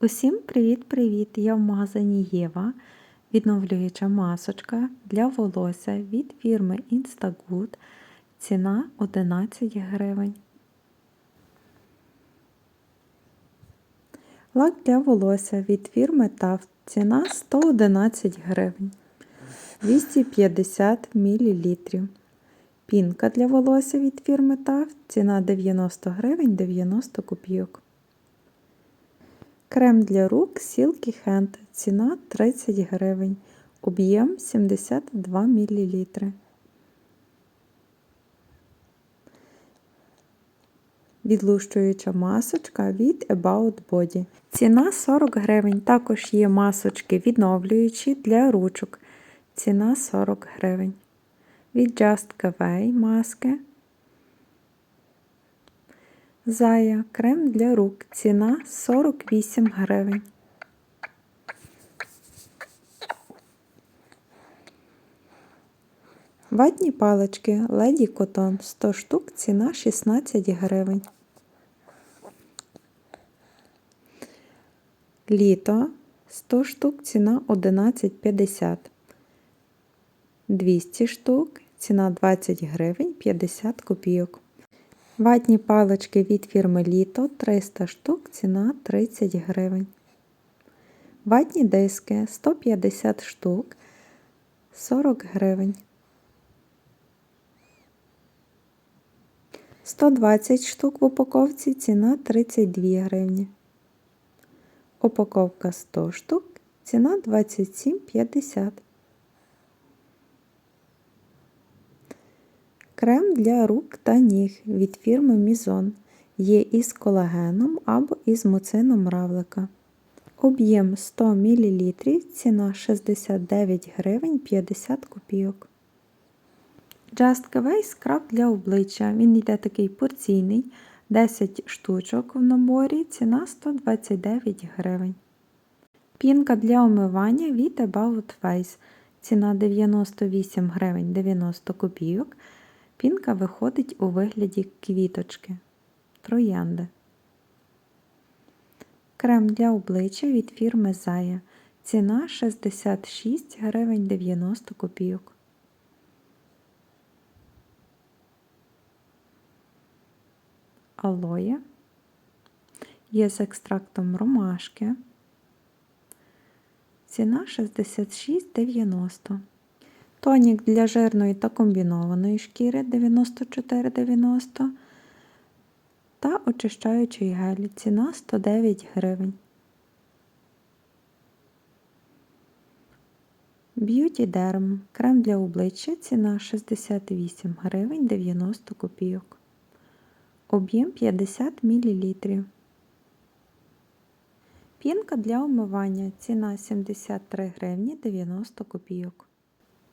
Усім привіт-привіт! Я в магазині Єва. Відновлююча масочка для волосся від фірми Instagood. Ціна 11 гривень. Лак для волосся від фірми Taft. Ціна 111 гривень. 250 мл. Пінка для волосся від фірми Taft. Ціна 90 гривень 90 копійок. Крем для рук Silky Hand. Ціна 30 гривень. Об'єм 72 мл. Відлущуюча масочка від About Body. Ціна 40 гривень. Також є масочки відновлюючі для ручок. Ціна 40 гривень. Від Just Cafe маски. Зая крем для рук. Ціна 48 гривень. Ватні палички Lady Cotton 100 штук, ціна 16 гривень. Літо 100 штук, ціна 11,50. 200 штук, ціна 20 гривень 50 копійок. Ватні палички від фірми Літо 300 штук, ціна 30 гривень. Ватні диски 150 штук 40 гривень. 120 штук в упаковці ціна 32 гривні. Упаковка 100 штук, ціна 27,50. Крем для рук та ніг від фірми Мізон. Є із колагеном або із муцином равлика. Об'єм 100 мл, ціна 69 гривень 50 копійок. Just Cavay скраб для обличчя. Він йде такий порційний, 10 штучок в наборі, ціна 129 гривень. Пінка для омивання від About Face. Ціна 98 гривень 90 копійок. Пінка виходить у вигляді квіточки. Троянди. Крем для обличчя від фірми Зая. Ціна 66 гривень 90 копійок. Алоє. Є з екстрактом ромашки. Ціна 66,90. Тонік для жирної та комбінованої шкіри 94,90 та очищаючий гель. Ціна 109 гривень. Beauty Derm. Крем для обличчя. Ціна 68 гривень 90 копійок. Об'єм 50 мл. Пінка для умивання. Ціна 73 гривні 90 копійок.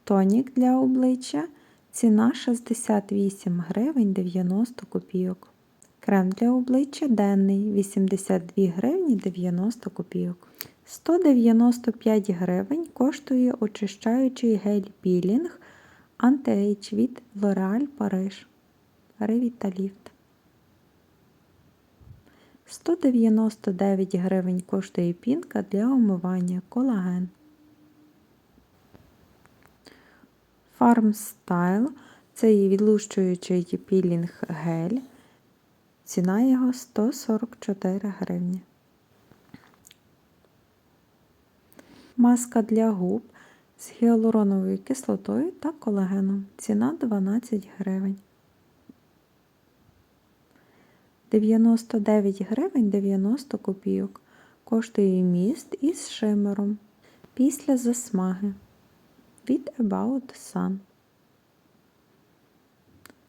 Тонік для обличчя. Ціна 68 гривень 90 копійок. Крем для обличчя денний 82 гривні 90 копійок. 195 гривень коштує очищаючий гель пілінг Anti-Age від L'Oréal Paris Revitalift. 199 гривень коштує пінка для омивання колаген. Farm Style це є відлущуючий пілінг гель. Ціна його 144 гривні. Маска для губ з гіалуроновою кислотою та колагеном. Ціна 12 гривень. 99 гривень 90 копійок. Коштує міст із шимером. Після засмаги від About Sun.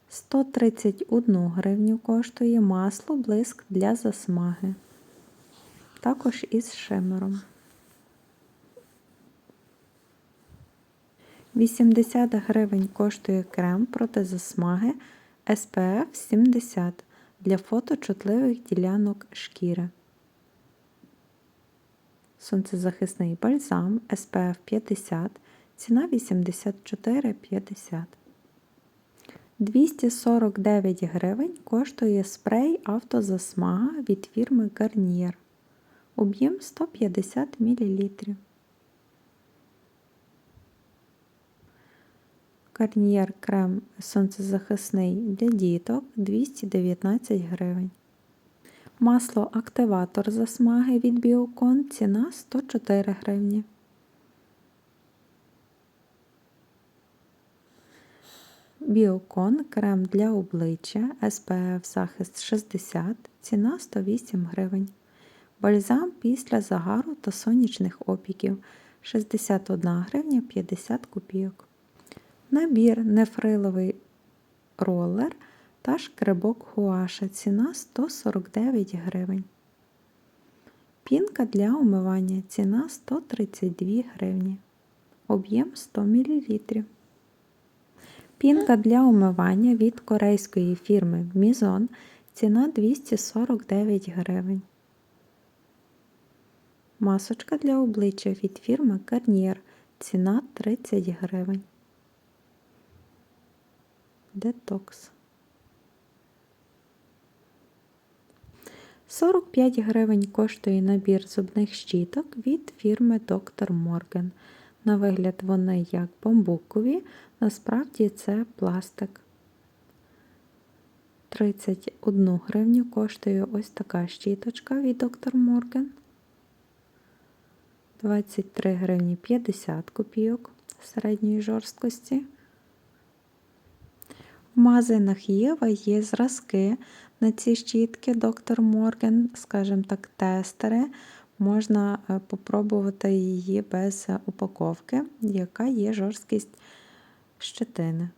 131 гривню коштує масло блиск для засмаги. Також із шимером. 80 гривень коштує крем проти засмаги SPF 70 для фоточутливих ділянок шкіри. Сонцезахисний бальзам SPF 50, ціна 84,50. 249 гривень коштує спрей автозасмага від фірми Garnier. Об'єм 150 мл. Гарнієр крем сонцезахисний для діток 219 гривень. Масло активатор засмаги від Біокон ціна 104 гривні. Біокон крем для обличчя SPF захист 60 ціна 108 гривень. Бальзам після загару та сонячних опіків 61 гривня 50 копійок. Набір нефриловий ролер та шкребок гуаша. Ціна 149 гривень. Пінка для умивання. Ціна 132 гривні. Об'єм 100 мл. Пінка для умивання від корейської фірми Мізон. Ціна 249 гривень. Масочка для обличчя від фірми Garnier. Ціна 30 гривень. Детокс. 45 гривень коштує набір зубних щіток від фірми Dr. Morgan. На вигляд вони як бамбукові, насправді це пластик. 31 гривню коштує ось така щіточка від Dr. Morgan. 23 гривні 50 копійок середньої жорсткості. В магазинах Єва є зразки на ці щітки Доктор Морген, скажімо так, тестери. Можна е, попробувати її без упаковки, яка є жорсткість щетини.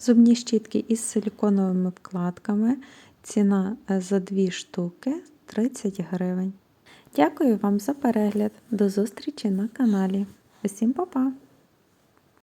Зубні щітки із силіконовими вкладками. Ціна е, за дві штуки 30 гривень. Дякую вам за перегляд. До зустрічі на каналі. Усім па-па!